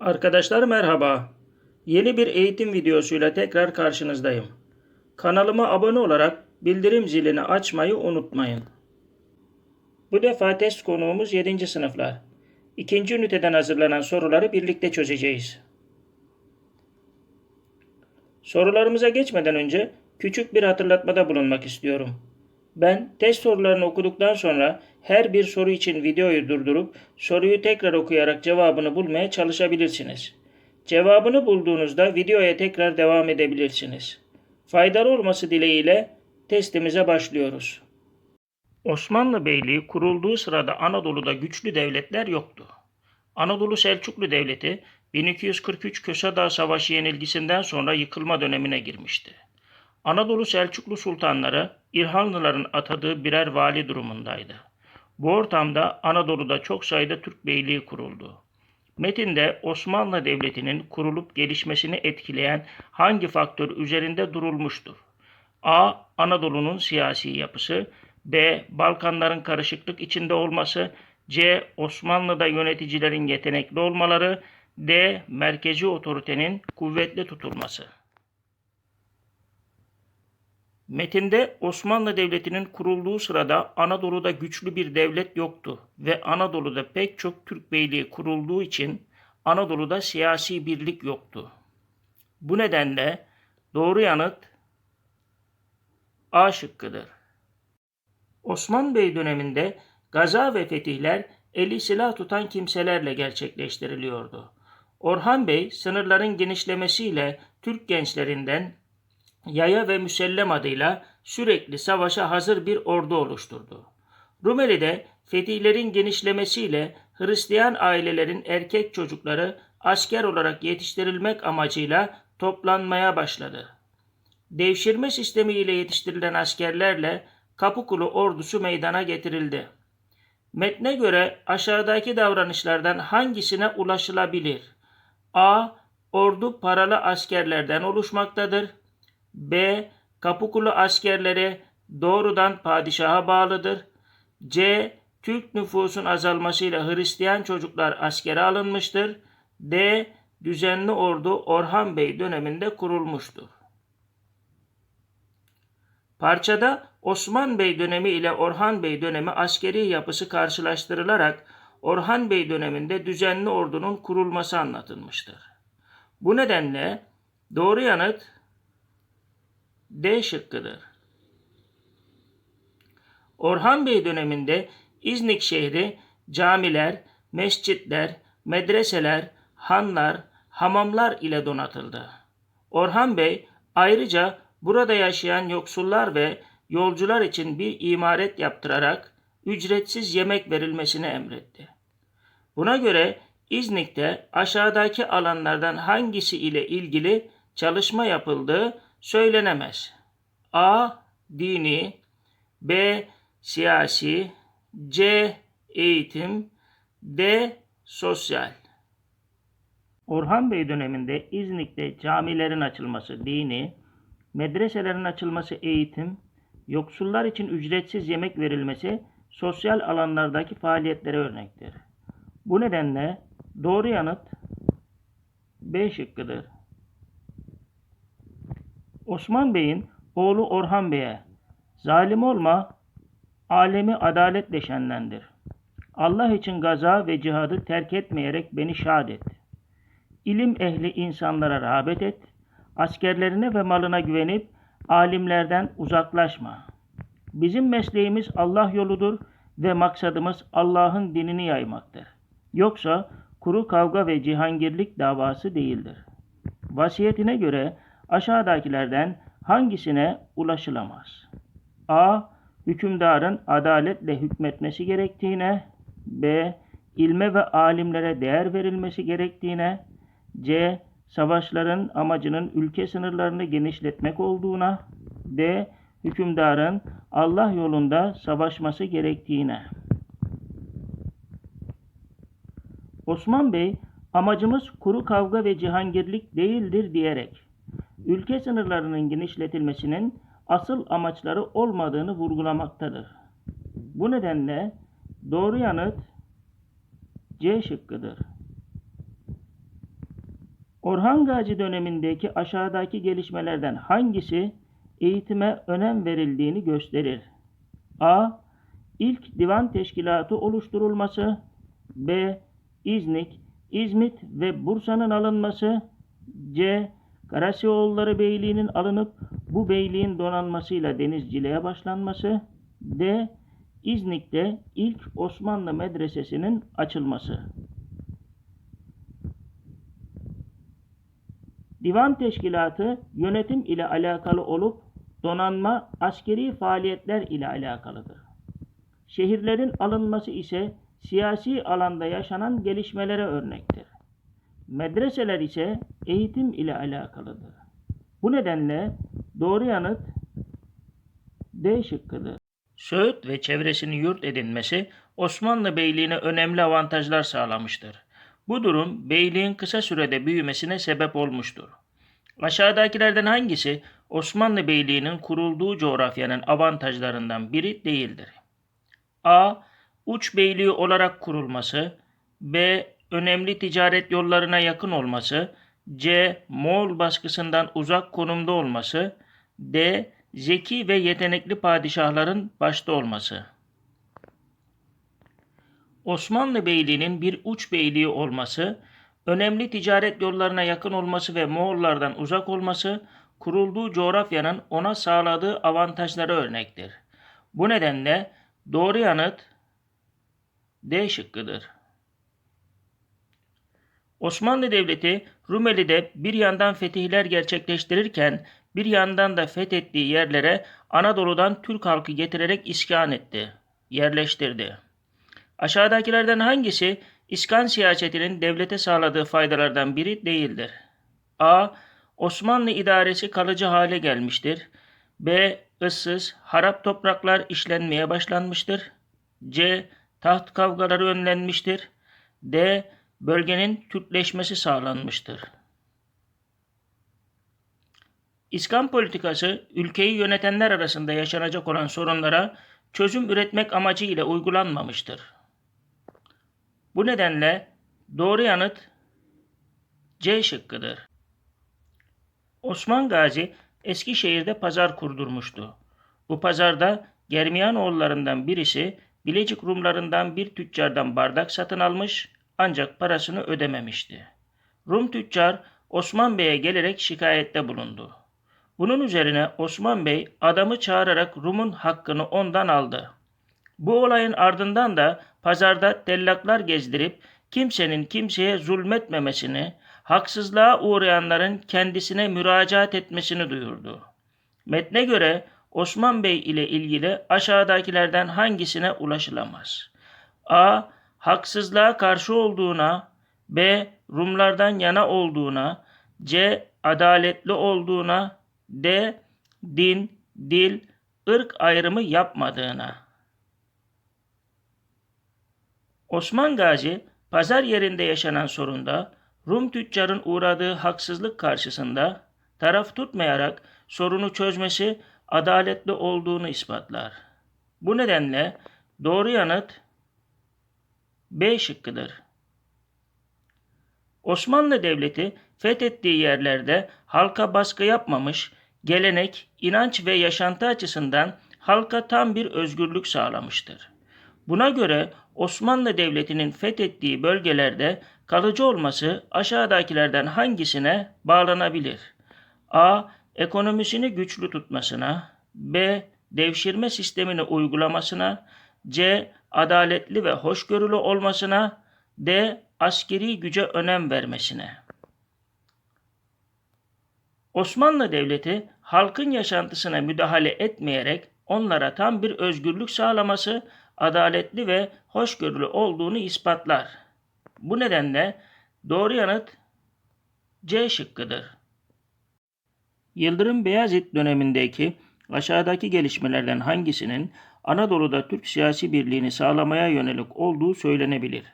Arkadaşlar merhaba. Yeni bir eğitim videosuyla tekrar karşınızdayım. Kanalıma abone olarak bildirim zilini açmayı unutmayın. Bu defa test konuğumuz 7. sınıflar. İkinci üniteden hazırlanan soruları birlikte çözeceğiz. Sorularımıza geçmeden önce küçük bir hatırlatmada bulunmak istiyorum. Ben test sorularını okuduktan sonra her bir soru için videoyu durdurup soruyu tekrar okuyarak cevabını bulmaya çalışabilirsiniz. Cevabını bulduğunuzda videoya tekrar devam edebilirsiniz. Faydalı olması dileğiyle testimize başlıyoruz. Osmanlı Beyliği kurulduğu sırada Anadolu'da güçlü devletler yoktu. Anadolu Selçuklu Devleti 1243 Köse Savaşı yenilgisinden sonra yıkılma dönemine girmişti. Anadolu Selçuklu sultanları İlhanlıların atadığı birer vali durumundaydı. Bu ortamda Anadolu'da çok sayıda Türk beyliği kuruldu. Metinde Osmanlı Devleti'nin kurulup gelişmesini etkileyen hangi faktör üzerinde durulmuştur? A. Anadolu'nun siyasi yapısı B. Balkanların karışıklık içinde olması C. Osmanlı'da yöneticilerin yetenekli olmaları D. Merkezi otoritenin kuvvetli tutulması Metinde Osmanlı Devleti'nin kurulduğu sırada Anadolu'da güçlü bir devlet yoktu ve Anadolu'da pek çok Türk beyliği kurulduğu için Anadolu'da siyasi birlik yoktu. Bu nedenle doğru yanıt A şıkkıdır. Osman Bey döneminde gaza ve fetihler eli silah tutan kimselerle gerçekleştiriliyordu. Orhan Bey sınırların genişlemesiyle Türk gençlerinden yaya ve müsellem adıyla sürekli savaşa hazır bir ordu oluşturdu. Rumeli'de fetihlerin genişlemesiyle Hristiyan ailelerin erkek çocukları asker olarak yetiştirilmek amacıyla toplanmaya başladı. Devşirme sistemi ile yetiştirilen askerlerle Kapıkulu ordusu meydana getirildi. Metne göre aşağıdaki davranışlardan hangisine ulaşılabilir? A. Ordu paralı askerlerden oluşmaktadır. B. Kapıkulu askerleri doğrudan padişaha bağlıdır. C. Türk nüfusun azalmasıyla Hristiyan çocuklar askere alınmıştır. D. Düzenli ordu Orhan Bey döneminde kurulmuştur. Parçada Osman Bey dönemi ile Orhan Bey dönemi askeri yapısı karşılaştırılarak Orhan Bey döneminde düzenli ordunun kurulması anlatılmıştır. Bu nedenle doğru yanıt D şıkkıdır. Orhan Bey döneminde İznik şehri camiler, mescitler, medreseler, hanlar, hamamlar ile donatıldı. Orhan Bey ayrıca burada yaşayan yoksullar ve yolcular için bir imaret yaptırarak ücretsiz yemek verilmesini emretti. Buna göre İznik'te aşağıdaki alanlardan hangisi ile ilgili çalışma yapıldığı söylenemez. A. Dini B. Siyasi C. Eğitim D. Sosyal Orhan Bey döneminde İznik'te camilerin açılması dini, medreselerin açılması eğitim, yoksullar için ücretsiz yemek verilmesi sosyal alanlardaki faaliyetlere örnektir. Bu nedenle doğru yanıt B şıkkıdır. Osman Bey'in oğlu Orhan Bey'e zalim olma, alemi adaletle şenlendir. Allah için gaza ve cihadı terk etmeyerek beni şad et. İlim ehli insanlara rağbet et. Askerlerine ve malına güvenip alimlerden uzaklaşma. Bizim mesleğimiz Allah yoludur ve maksadımız Allah'ın dinini yaymaktır. Yoksa kuru kavga ve cihangirlik davası değildir. Vasiyetine göre aşağıdakilerden hangisine ulaşılamaz? A. Hükümdarın adaletle hükmetmesi gerektiğine B. ilme ve alimlere değer verilmesi gerektiğine C. Savaşların amacının ülke sınırlarını genişletmek olduğuna D. Hükümdarın Allah yolunda savaşması gerektiğine. Osman Bey, amacımız kuru kavga ve cihangirlik değildir diyerek ülke sınırlarının genişletilmesinin asıl amaçları olmadığını vurgulamaktadır. Bu nedenle doğru yanıt C şıkkıdır. Orhan Gazi dönemindeki aşağıdaki gelişmelerden hangisi eğitime önem verildiğini gösterir? A. İlk divan teşkilatı oluşturulması. B. İznik, İzmit ve Bursa'nın alınması. C. Karasioğulları Beyliği'nin alınıp bu beyliğin donanmasıyla denizciliğe başlanması. D. İznik'te ilk Osmanlı medresesinin açılması. Divan teşkilatı yönetim ile alakalı olup donanma askeri faaliyetler ile alakalıdır. Şehirlerin alınması ise siyasi alanda yaşanan gelişmelere örnektir. Medreseler ise eğitim ile alakalıdır. Bu nedenle doğru yanıt D şıkkıdır. Söğüt ve çevresini yurt edinmesi Osmanlı Beyliğine önemli avantajlar sağlamıştır. Bu durum beyliğin kısa sürede büyümesine sebep olmuştur. Aşağıdakilerden hangisi Osmanlı Beyliği'nin kurulduğu coğrafyanın avantajlarından biri değildir? A. Uç beyliği olarak kurulması. B. Önemli ticaret yollarına yakın olması. C. Moğol baskısından uzak konumda olması. D. Zeki ve yetenekli padişahların başta olması. Osmanlı Beyliği'nin bir uç beyliği olması, önemli ticaret yollarına yakın olması ve Moğollardan uzak olması, kurulduğu coğrafyanın ona sağladığı avantajlara örnektir. Bu nedenle doğru yanıt D şıkkıdır. Osmanlı Devleti Rumeli'de bir yandan fetihler gerçekleştirirken bir yandan da fethettiği yerlere Anadolu'dan Türk halkı getirerek iskan etti, yerleştirdi. Aşağıdakilerden hangisi iskan siyasetinin devlete sağladığı faydalardan biri değildir? A. Osmanlı idaresi kalıcı hale gelmiştir. B. ıssız, harap topraklar işlenmeye başlanmıştır. C. Taht kavgaları önlenmiştir. D. Bölgenin Türkleşmesi sağlanmıştır. İskan politikası ülkeyi yönetenler arasında yaşanacak olan sorunlara çözüm üretmek amacıyla uygulanmamıştır. Bu nedenle doğru yanıt C şıkkıdır. Osman Gazi Eskişehir'de pazar kurdurmuştu. Bu pazarda Germiyanoğullarından birisi Bilecik Rumlarından bir tüccardan bardak satın almış ancak parasını ödememişti. Rum tüccar Osman Bey'e gelerek şikayette bulundu. Bunun üzerine Osman Bey adamı çağırarak Rum'un hakkını ondan aldı. Bu olayın ardından da pazarda tellaklar gezdirip kimsenin kimseye zulmetmemesini, haksızlığa uğrayanların kendisine müracaat etmesini duyurdu. Metne göre Osman Bey ile ilgili aşağıdakilerden hangisine ulaşılamaz? A. Haksızlığa karşı olduğuna, B. Rumlardan yana olduğuna, C. Adaletli olduğuna, D. Din, dil, ırk ayrımı yapmadığına. Osman Gazi, pazar yerinde yaşanan sorunda Rum tüccarın uğradığı haksızlık karşısında taraf tutmayarak sorunu çözmesi adaletli olduğunu ispatlar. Bu nedenle doğru yanıt B şıkkıdır. Osmanlı Devleti fethettiği yerlerde halka baskı yapmamış, gelenek, inanç ve yaşantı açısından halka tam bir özgürlük sağlamıştır. Buna göre Osmanlı Devleti'nin fethettiği bölgelerde kalıcı olması aşağıdakilerden hangisine bağlanabilir? A. Ekonomisini güçlü tutmasına, B. Devşirme sistemini uygulamasına, C. Adaletli ve hoşgörülü olmasına, D. Askeri güce önem vermesine. Osmanlı Devleti halkın yaşantısına müdahale etmeyerek onlara tam bir özgürlük sağlaması adaletli ve hoşgörülü olduğunu ispatlar. Bu nedenle doğru yanıt C şıkkıdır. Yıldırım Beyazıt dönemindeki aşağıdaki gelişmelerden hangisinin Anadolu'da Türk siyasi birliğini sağlamaya yönelik olduğu söylenebilir?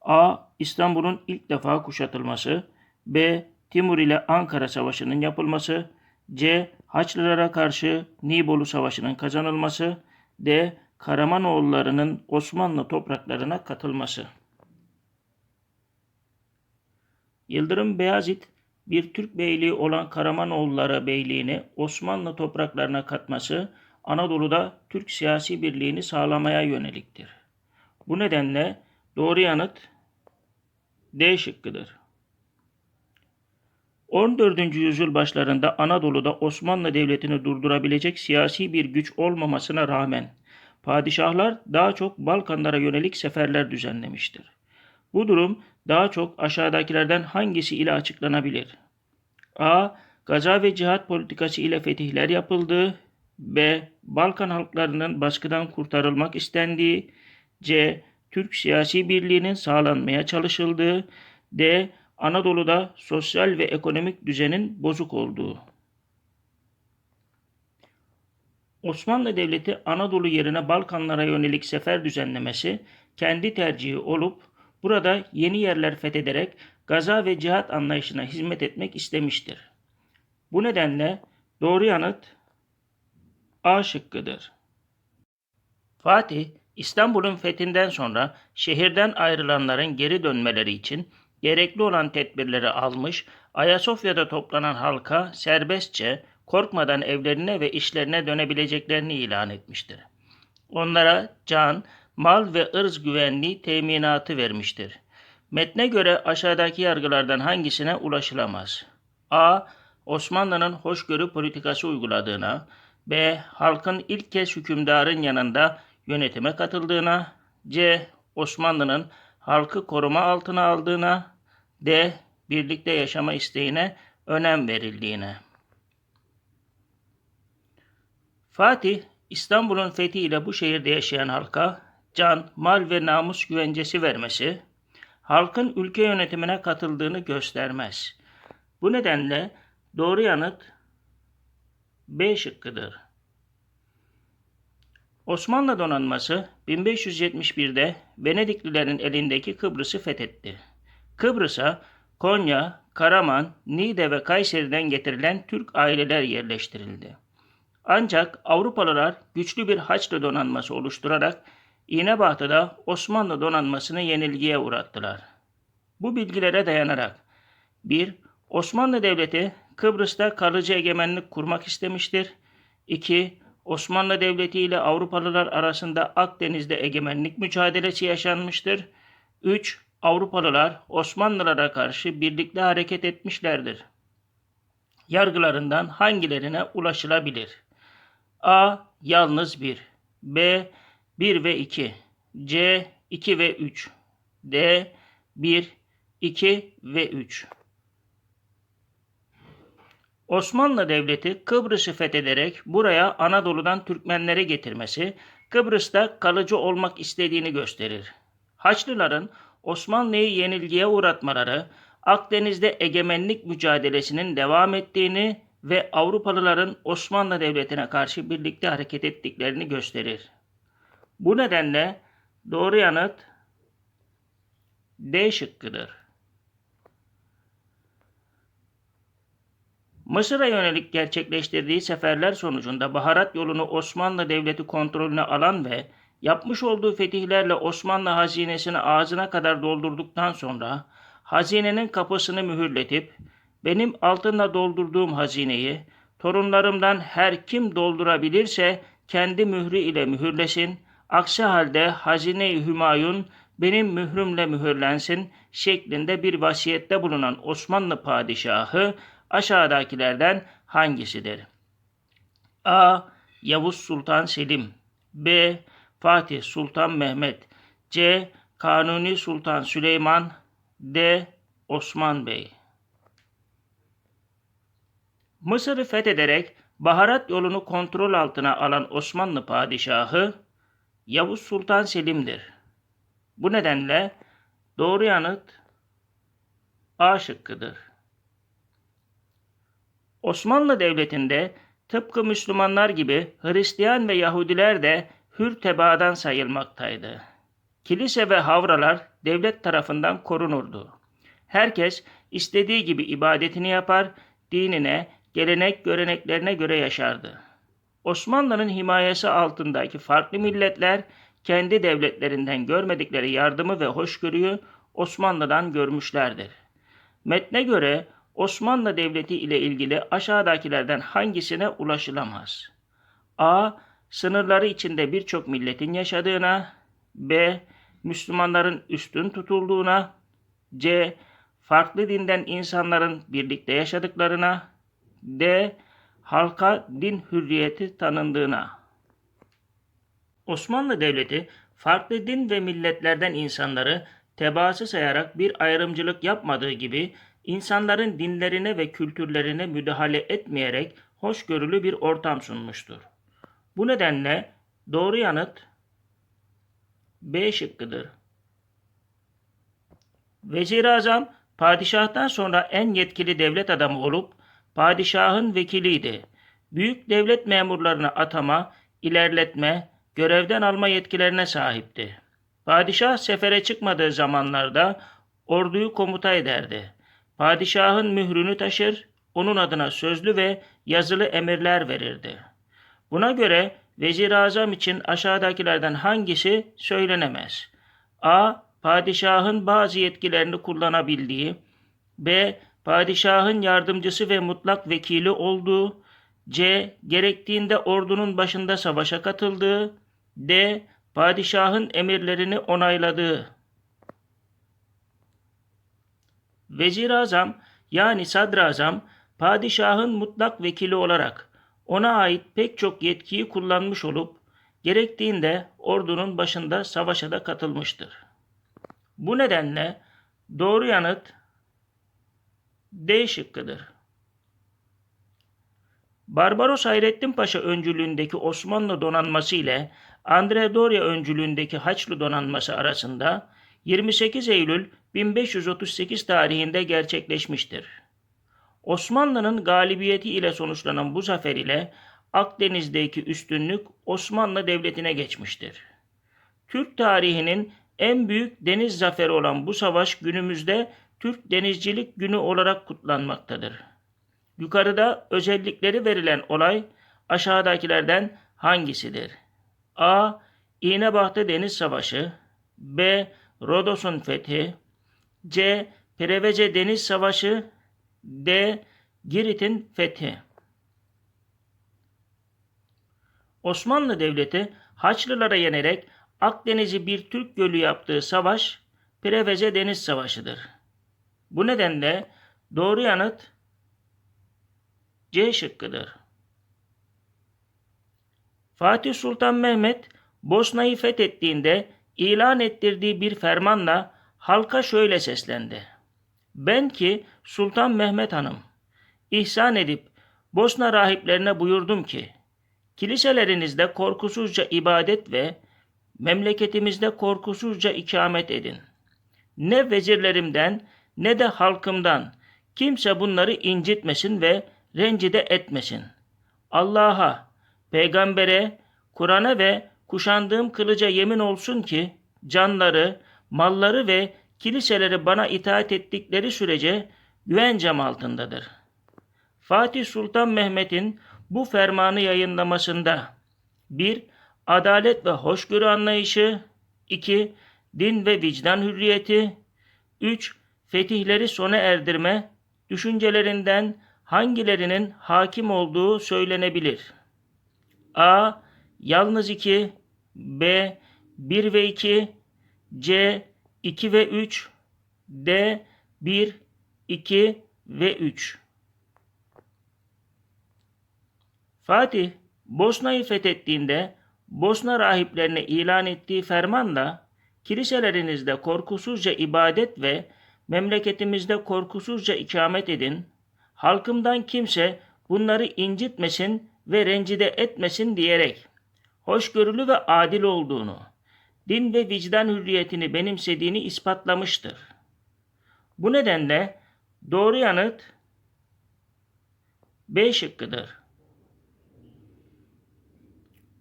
A. İstanbul'un ilk defa kuşatılması B. Timur ile Ankara Savaşı'nın yapılması C. Haçlılara karşı Nibolu Savaşı'nın kazanılması D. Karamanoğullarının Osmanlı topraklarına katılması. Yıldırım Beyazıt bir Türk beyliği olan Karamanoğulları Beyliğini Osmanlı topraklarına katması Anadolu'da Türk siyasi birliğini sağlamaya yöneliktir. Bu nedenle doğru yanıt D şıkkıdır. 14. yüzyıl başlarında Anadolu'da Osmanlı Devleti'ni durdurabilecek siyasi bir güç olmamasına rağmen padişahlar daha çok Balkanlara yönelik seferler düzenlemiştir. Bu durum daha çok aşağıdakilerden hangisi ile açıklanabilir? A. Gaza ve cihat politikası ile fetihler yapıldı. B. Balkan halklarının baskıdan kurtarılmak istendiği. C. Türk siyasi birliğinin sağlanmaya çalışıldığı. D. Anadolu'da sosyal ve ekonomik düzenin bozuk olduğu. Osmanlı Devleti Anadolu yerine Balkanlara yönelik sefer düzenlemesi kendi tercihi olup burada yeni yerler fethederek gaza ve cihat anlayışına hizmet etmek istemiştir. Bu nedenle doğru yanıt A şıkkıdır. Fatih, İstanbul'un fethinden sonra şehirden ayrılanların geri dönmeleri için gerekli olan tedbirleri almış, Ayasofya'da toplanan halka serbestçe, korkmadan evlerine ve işlerine dönebileceklerini ilan etmiştir. Onlara can, mal ve ırz güvenliği teminatı vermiştir. Metne göre aşağıdaki yargılardan hangisine ulaşılamaz? A. Osmanlı'nın hoşgörü politikası uyguladığına, B. Halkın ilk kez hükümdarın yanında yönetime katıldığına, C. Osmanlı'nın halkı koruma altına aldığına, D. Birlikte yaşama isteğine önem verildiğine. Fatih, İstanbul'un fethiyle bu şehirde yaşayan halka can, mal ve namus güvencesi vermesi, halkın ülke yönetimine katıldığını göstermez. Bu nedenle doğru yanıt B şıkkıdır. Osmanlı donanması 1571'de Venediklilerin elindeki Kıbrıs'ı fethetti. Kıbrıs'a Konya, Karaman, Niğde ve Kayseri'den getirilen Türk aileler yerleştirildi. Ancak Avrupalılar güçlü bir Haçlı donanması oluşturarak İğnebatı'da Osmanlı donanmasını yenilgiye uğrattılar. Bu bilgilere dayanarak 1. Osmanlı Devleti Kıbrıs'ta kalıcı egemenlik kurmak istemiştir. 2. Osmanlı Devleti ile Avrupalılar arasında Akdeniz'de egemenlik mücadelesi yaşanmıştır. 3. Avrupalılar Osmanlılara karşı birlikte hareket etmişlerdir. Yargılarından hangilerine ulaşılabilir? A. Yalnız 1 B. 1 ve 2 C. 2 ve 3 D. 1, 2 ve 3 Osmanlı Devleti Kıbrıs'ı fethederek buraya Anadolu'dan Türkmenleri getirmesi, Kıbrıs'ta kalıcı olmak istediğini gösterir. Haçlıların Osmanlı'yı yenilgiye uğratmaları, Akdeniz'de egemenlik mücadelesinin devam ettiğini ve Avrupalıların Osmanlı Devleti'ne karşı birlikte hareket ettiklerini gösterir. Bu nedenle doğru yanıt D şıkkıdır. Mısır'a yönelik gerçekleştirdiği seferler sonucunda baharat yolunu Osmanlı Devleti kontrolüne alan ve yapmış olduğu fetihlerle Osmanlı hazinesini ağzına kadar doldurduktan sonra hazinenin kapısını mühürletip benim altınla doldurduğum hazineyi torunlarımdan her kim doldurabilirse kendi mührü ile mühürlesin. Aksi halde hazine-i hümayun benim mührümle mühürlensin şeklinde bir vasiyette bulunan Osmanlı padişahı aşağıdakilerden hangisidir? A. Yavuz Sultan Selim B. Fatih Sultan Mehmet C. Kanuni Sultan Süleyman D. Osman Bey Mısır'ı fethederek baharat yolunu kontrol altına alan Osmanlı padişahı Yavuz Sultan Selim'dir. Bu nedenle doğru yanıt A şıkkıdır. Osmanlı Devleti'nde tıpkı Müslümanlar gibi Hristiyan ve Yahudiler de hür tebaadan sayılmaktaydı. Kilise ve havralar devlet tarafından korunurdu. Herkes istediği gibi ibadetini yapar, dinine, gelenek göreneklerine göre yaşardı. Osmanlı'nın himayesi altındaki farklı milletler kendi devletlerinden görmedikleri yardımı ve hoşgörüyü Osmanlı'dan görmüşlerdir. Metne göre Osmanlı Devleti ile ilgili aşağıdakilerden hangisine ulaşılamaz? A. Sınırları içinde birçok milletin yaşadığına. B. Müslümanların üstün tutulduğuna. C. Farklı dinden insanların birlikte yaşadıklarına. D. Halka din hürriyeti tanındığına. Osmanlı Devleti farklı din ve milletlerden insanları tebaası sayarak bir ayrımcılık yapmadığı gibi insanların dinlerine ve kültürlerine müdahale etmeyerek hoşgörülü bir ortam sunmuştur. Bu nedenle doğru yanıt B şıkkıdır. Vezir-i Azam padişahtan sonra en yetkili devlet adamı olup padişahın vekiliydi. Büyük devlet memurlarını atama, ilerletme, görevden alma yetkilerine sahipti. Padişah sefere çıkmadığı zamanlarda orduyu komuta ederdi. Padişahın mührünü taşır, onun adına sözlü ve yazılı emirler verirdi. Buna göre Vezir-i Azam için aşağıdakilerden hangisi söylenemez? A. Padişahın bazı yetkilerini kullanabildiği. B. Padişahın yardımcısı ve mutlak vekili olduğu. C. Gerektiğinde ordunun başında savaşa katıldığı. D. Padişahın emirlerini onayladığı. Vezir-i Azam yani Sadrazam padişahın mutlak vekili olarak ona ait pek çok yetkiyi kullanmış olup gerektiğinde ordunun başında savaşa da katılmıştır. Bu nedenle doğru yanıt D şıkkıdır. Barbaros Hayrettin Paşa öncülüğündeki Osmanlı donanması ile Andre Doria öncülüğündeki Haçlı donanması arasında 28 Eylül 1538 tarihinde gerçekleşmiştir. Osmanlı'nın galibiyeti ile sonuçlanan bu zafer ile Akdeniz'deki üstünlük Osmanlı Devleti'ne geçmiştir. Türk tarihinin en büyük deniz zaferi olan bu savaş günümüzde Türk Denizcilik Günü olarak kutlanmaktadır. Yukarıda özellikleri verilen olay aşağıdakilerden hangisidir? A. İğnebahtı Deniz Savaşı B. Rodos'un fethi C. Prevece Deniz Savaşı D. Girit'in fethi Osmanlı Devleti Haçlılara yenerek Akdeniz'i bir Türk gölü yaptığı savaş Preveze Deniz Savaşı'dır. Bu nedenle doğru yanıt C şıkkıdır. Fatih Sultan Mehmet Bosna'yı fethettiğinde ilan ettirdiği bir fermanla halka şöyle seslendi. Ben ki Sultan Mehmet Hanım ihsan edip Bosna rahiplerine buyurdum ki kiliselerinizde korkusuzca ibadet ve memleketimizde korkusuzca ikamet edin. Ne vezirlerimden ne de halkımdan kimse bunları incitmesin ve rencide etmesin. Allah'a, peygambere, Kur'an'a ve kuşandığım kılıca yemin olsun ki canları, malları ve kiliseleri bana itaat ettikleri sürece güvencem altındadır. Fatih Sultan Mehmet'in bu fermanı yayınlamasında 1. Adalet ve hoşgörü anlayışı 2. Din ve vicdan hürriyeti 3. Fetihleri sona erdirme düşüncelerinden hangilerinin hakim olduğu söylenebilir. A. Yalnız 2 B. 1 ve 2 C. 2 ve 3 D. 1, 2 ve 3 Fatih Bosna'yı fethettiğinde Bosna rahiplerine ilan ettiği fermanla kiliselerinizde korkusuzca ibadet ve memleketimizde korkusuzca ikamet edin, halkımdan kimse bunları incitmesin ve rencide etmesin diyerek hoşgörülü ve adil olduğunu, din ve vicdan hürriyetini benimsediğini ispatlamıştır. Bu nedenle doğru yanıt B şıkkıdır.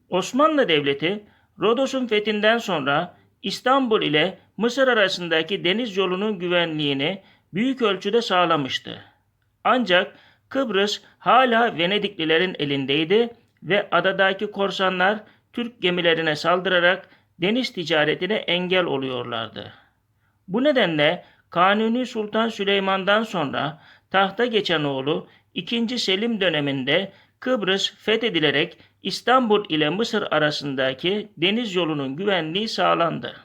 Osmanlı Devleti Rodos'un fethinden sonra İstanbul ile Mısır arasındaki deniz yolunun güvenliğini büyük ölçüde sağlamıştı. Ancak Kıbrıs hala Venediklilerin elindeydi ve adadaki korsanlar Türk gemilerine saldırarak deniz ticaretine engel oluyorlardı. Bu nedenle Kanuni Sultan Süleyman'dan sonra tahta geçen oğlu 2. Selim döneminde Kıbrıs fethedilerek İstanbul ile Mısır arasındaki deniz yolunun güvenliği sağlandı.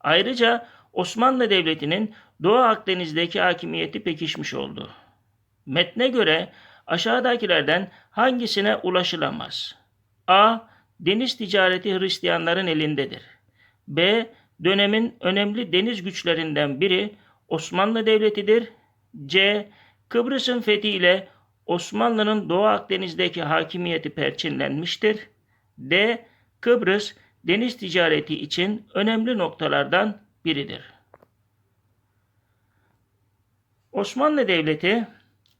Ayrıca Osmanlı Devleti'nin Doğu Akdeniz'deki hakimiyeti pekişmiş oldu. Metne göre aşağıdakilerden hangisine ulaşılamaz? A. Deniz ticareti Hristiyanların elindedir. B. Dönemin önemli deniz güçlerinden biri Osmanlı Devleti'dir. C. Kıbrıs'ın fethiyle Osmanlı'nın Doğu Akdeniz'deki hakimiyeti perçinlenmiştir. D. Kıbrıs deniz ticareti için önemli noktalardan biridir. Osmanlı Devleti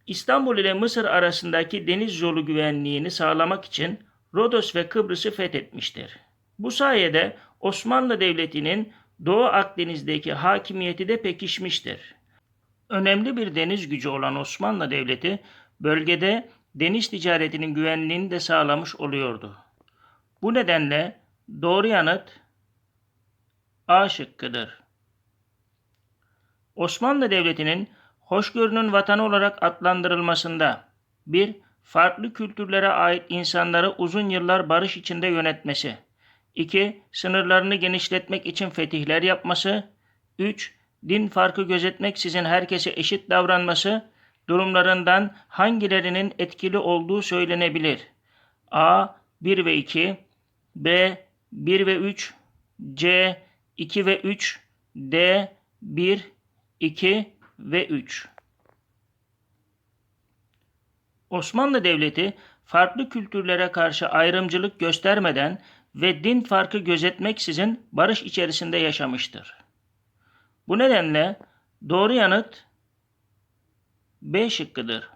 İstanbul ile Mısır arasındaki deniz yolu güvenliğini sağlamak için Rodos ve Kıbrıs'ı fethetmiştir. Bu sayede Osmanlı Devleti'nin Doğu Akdeniz'deki hakimiyeti de pekişmiştir. Önemli bir deniz gücü olan Osmanlı Devleti bölgede deniz ticaretinin güvenliğini de sağlamış oluyordu. Bu nedenle doğru yanıt A şıkkıdır. Osmanlı Devleti'nin hoşgörünün vatanı olarak adlandırılmasında bir Farklı kültürlere ait insanları uzun yıllar barış içinde yönetmesi. 2. Sınırlarını genişletmek için fetihler yapması. 3. Din farkı gözetmeksizin herkese eşit davranması durumlarından hangilerinin etkili olduğu söylenebilir. A. 1 ve 2 B. 1 ve 3 C. 2 ve 3 D. 1, 2 ve 3 Osmanlı Devleti farklı kültürlere karşı ayrımcılık göstermeden ve din farkı gözetmeksizin barış içerisinde yaşamıştır. Bu nedenle doğru yanıt B şıkkıdır.